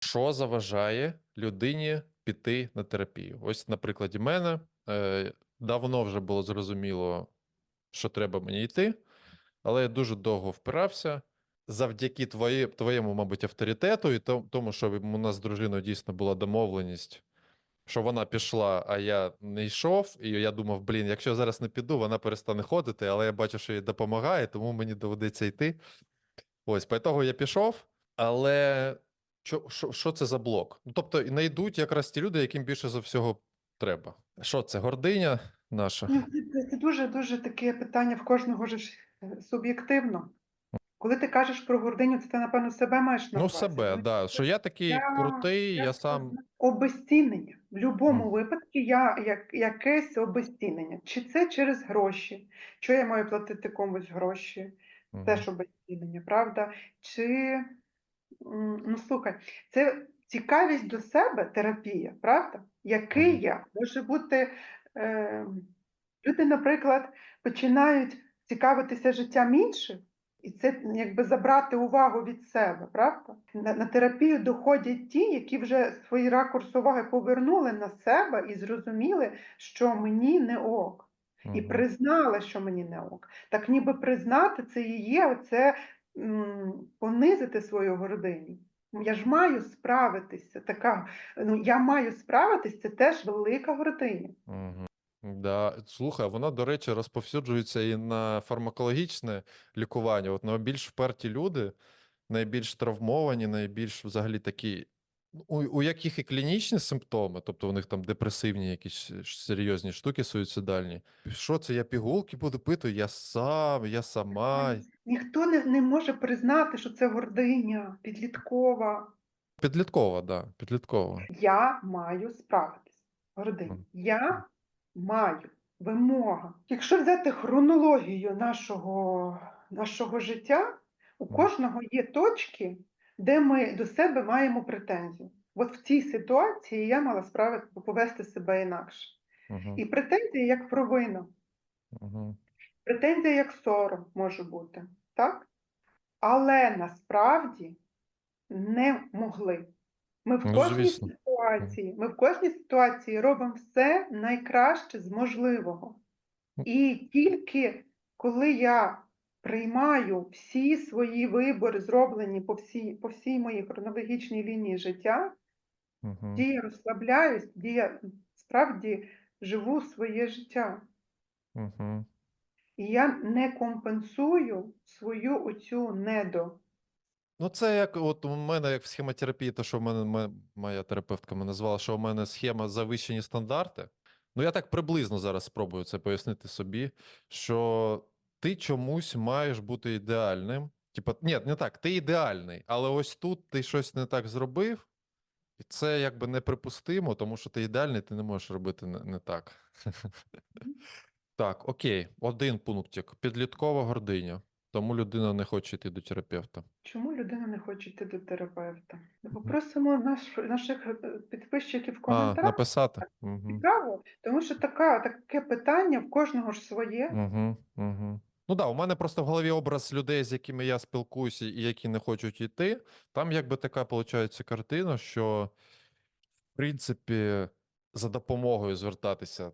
Що заважає людині піти на терапію? Ось на прикладі мене е, давно вже було зрозуміло, що треба мені йти, але я дуже довго впирався. Завдяки твої, твоєму, мабуть, авторитету і тому, що у нас з дружиною дійсно була домовленість, що вона пішла, а я не йшов. І я думав, блін, якщо я зараз не піду, вона перестане ходити, але я бачу, що їй допомагає, тому мені доведеться йти. Ось, по ітогу я пішов, але що, що, що це за блок? Ну, тобто, і не йдуть якраз ті люди, яким більше за всього треба. Що це, гординя наша? Це- дуже дуже таке питання в кожного ж е, суб'єктивно. Коли ти кажеш про гординю, це ти, напевно, себе маєш на Ну, увазі. себе, Тому да. Що я такий я- крутий, я, я сам. Обезцінення. В будь-якому Мгм. випадку я як, якесь обезцінення. Чи це через гроші? Що я маю платити комусь гроші? Мгм. Теж обезцінення, правда? Чи, ну слухай, це цікавість до себе, терапія, правда? Який я? Може бути, е, люди, наприклад, починають цікавитися життям інших, і це якби забрати увагу від себе, правда? На, на терапію доходять ті, які вже свій ракурс уваги повернули на себе і зрозуміли, що мені не ок і признала, що мені не ок. Так ніби признати це і є оце м, понизити свою гординю. Ну, Я ж маю справитися. Така, ну я маю справитись, це теж велика гординя. Угу. Да. Слухай, вона, до речі, розповсюджується і на фармакологічне лікування. От найбільш вперті люди, найбільш травмовані, найбільш взагалі такі, ну, у, у яких і клінічні симптоми, тобто у них там депресивні якісь е, серйозні штуки суїцидальні. Що це? Я пігулки буду пити? Я сам, я сама. Ніхто не, не може признати, що це гординя, підліткова. Підліткова, да, підліткова. Я маю справитись. Гординя. Я маю вимога. Якщо взяти хронологію нашого, нашого життя, у кожного є точки, де ми до себе маємо претензію. От в цій ситуації я мала справити повести себе інакше. Угу. І претензія як провина, Угу. претензія як сором може бути, так? Але насправді не могли. Ми в Ну, кожній звісно. ситуації, ми в кожній ситуації робимо все найкраще з можливого. І тільки коли я приймаю всі свої вибори, зроблені по всій, по всій моїй хронологічній лінії життя, Угу. тоді я розслабляюсь, тоді я справді живу своє життя. Угу. І я не компенсую свою оцю недо. Ну, це як от у мене, як в схемотерапії, то що в мене ме- моя терапевтка мене назвала, що у мене схема завищені стандарти. Ну, я так приблизно зараз спробую це пояснити собі, що ти чомусь маєш бути ідеальним. Типа, ні, не так, ти ідеальний, але ось тут ти щось не так зробив, і це якби неприпустимо, тому що ти ідеальний, ти не можеш робити не, не так. Так, окей, один пунктик. Підліткова гординя. Тому людина не хоче йти до терапевта. Чому людина не хоче йти до терапевта? Попросимо наш, наших е, підписчиків в А, коментарях. написати? Угу. Цікаво, тому що така, таке питання в кожного ж своє. Угу, угу. Ну да, у мене просто в голові образ людей, з якими я спілкуюся і які не хочуть йти. Там якби така виходить картина, що в принципі за допомогою звертатися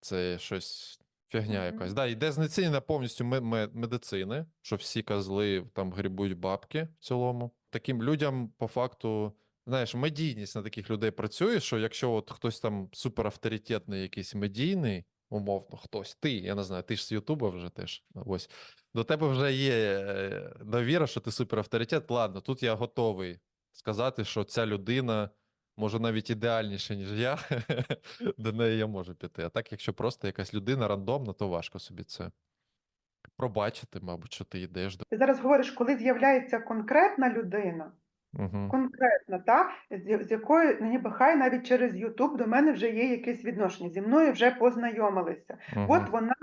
це щось фігня якась. Да, йде знецінення повністю ме- ме- медицини, що всі козли там грібуть бабки в цілому. Таким людям по факту. Знаєш, медійність на таких людей працює, що якщо от хтось там суперавторитетний, якийсь медійний, умовно, хтось, ти, я не знаю, ти ж з Ютуба вже теж. Ось до тебе вже є е, довіра, що ти суперавторитет. Ладно, тут я готовий сказати, що ця людина може навіть ідеальніше, ніж я. До неї я можу піти. А так, якщо просто якась людина рандомна, то важко собі це пробачити, мабуть, що ти йдеш до. Ти зараз говориш, коли з'являється конкретна людина, Угу. конкретна, та, з, з якою ну, ніби хай навіть через Ютуб до мене вже є якесь відношення, зі мною вже познайомилися. От вона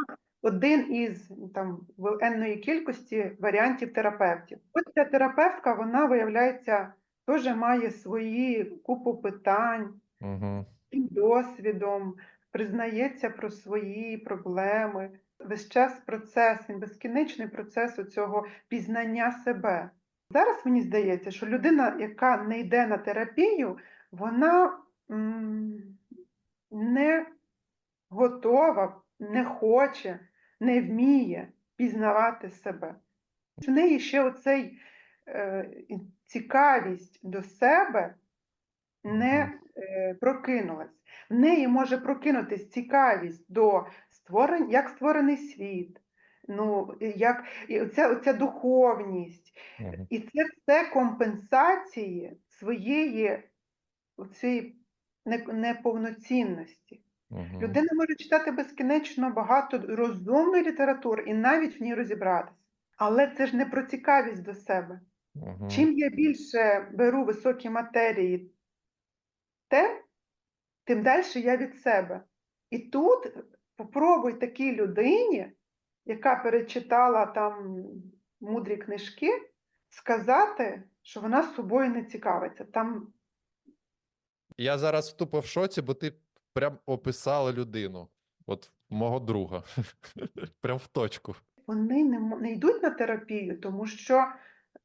один із там енної кількості варіантів терапевтів. От ця терапевтка, вона виявляється, теж має свої купу питань, Угу. досвідом, признається про свої проблеми. Весь час процес, він безкінечний процес цього пізнання себе. Зараз мені здається, що людина, яка не йде на терапію, вона не готова, не хоче, не вміє пізнавати себе. В неї ще оцей е, цікавість до себе не е, прокинулась. В неї може прокинутись цікавість до створень, як створений світ, ну, як і оця, оця духовність. Мгм. І це все компенсації своєї цієї неповноцінності. Мгм. Людина може читати безкінечно багато розумної літератури і навіть в ній розібратися. Але це ж не про цікавість до себе. Мгм. Чим я більше беру високі матерії, те, тим далі я від себе. І тут попробуй такій людині, яка перечитала там мудрі книжки, сказати, що вона з собою не цікавиться. Там Я зараз тупо в шоці, бо ти прям описала людину. От мого друга. Прям в точку. вони не, не йдуть на терапію, тому що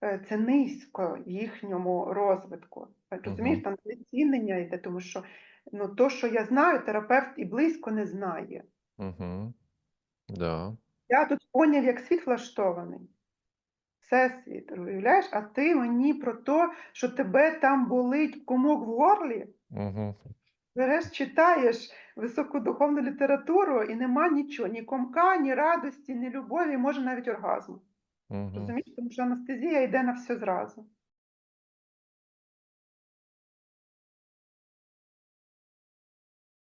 е, це низько їхньому розвитку. Розумієш, Мгм. там знецінення йде, тому що ну, то, що я знаю, терапевт і близько не знає. Угу. Да. Я тут поняв, як світ влаштований. Всесвіт, уявляєш, а ти мені про те, що тебе там болить комок в горлі, Угу. береш, читаєш високодуховну літературу і нема нічого, ні комка, ні радості, ні любові, може навіть оргазму. Угу. Розумієш, тому що анестезія йде на все зразу.